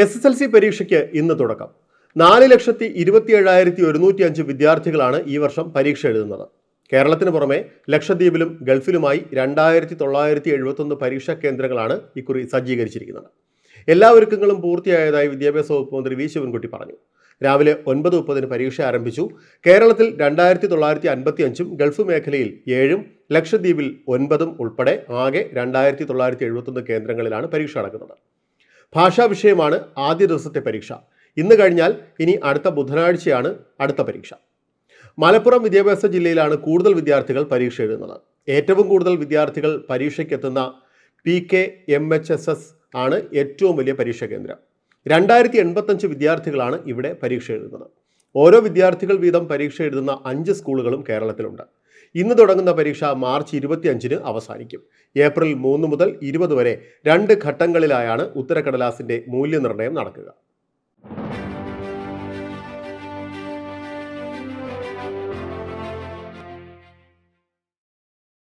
S S L C പരീക്ഷയ്ക്ക് ഇന്ന് തുടക്കം. നാല് ലക്ഷത്തി ഇരുപത്തി ഏഴായിരത്തി ഒരുന്നൂറ്റി അഞ്ച് വിദ്യാർത്ഥികളാണ് ഈ വർഷം പരീക്ഷ എഴുതുന്നത്. കേരളത്തിന് പുറമെ ലക്ഷദ്വീപിലും ഗൾഫിലുമായി രണ്ടായിരത്തി തൊള്ളായിരത്തി എഴുപത്തൊന്ന് പരീക്ഷാ കേന്ദ്രങ്ങളാണ് ഇക്കുറി സജ്ജീകരിച്ചിരിക്കുന്നത്. എല്ലാ ഒരുക്കങ്ങളും പൂർത്തിയായതായി വിദ്യാഭ്യാസ വകുപ്പ് മന്ത്രി വി ശിവൻകുട്ടി പറഞ്ഞു. രാവിലെ ഒൻപത് മുപ്പതിന് പരീക്ഷ ആരംഭിച്ചു. കേരളത്തിൽ രണ്ടായിരത്തി തൊള്ളായിരത്തി അൻപത്തി അഞ്ചും ഗൾഫ് മേഖലയിൽ ഏഴും ലക്ഷദ്വീപിൽ ഒൻപതും ഉൾപ്പെടെ ആകെ രണ്ടായിരത്തി തൊള്ളായിരത്തി എഴുപത്തൊന്ന് കേന്ദ്രങ്ങളിലാണ് പരീക്ഷ നടക്കുന്നത്. ഭാഷാ വിഷയമാണ് ആദ്യ ദിവസത്തെ പരീക്ഷ. ഇന്ന് കഴിഞ്ഞാൽ ഇനി അടുത്ത ബുധനാഴ്ചയാണ് അടുത്ത പരീക്ഷ. മലപ്പുറം വിദ്യാഭ്യാസ ജില്ലയിലാണ് കൂടുതൽ വിദ്യാർത്ഥികൾ പരീക്ഷ എഴുതുന്നത്. ഏറ്റവും കൂടുതൽ വിദ്യാർത്ഥികൾ പരീക്ഷയ്ക്കെത്തുന്ന P K M H S S ആണ് ഏറ്റവും വലിയ പരീക്ഷാ കേന്ദ്രം. രണ്ടായിരത്തി എൺപത്തഞ്ച് വിദ്യാർത്ഥികളാണ് ഇവിടെ പരീക്ഷ എഴുതുന്നത്. ഓരോ വിദ്യാർത്ഥികൾ വീതം പരീക്ഷ എഴുതുന്ന അഞ്ച് സ്കൂളുകളും കേരളത്തിലുണ്ട്. ഇന്ന് തുടങ്ങുന്ന പരീക്ഷ മാർച്ച് ഇരുപത്തിയഞ്ചിന് അവസാനിക്കും. ഏപ്രിൽ മൂന്ന് മുതൽ ഇരുപത് വരെ രണ്ട് ഘട്ടങ്ങളിലായാണ് ഉത്തരക്കടലാസിന്റെ മൂല്യനിർണയം നടക്കുക.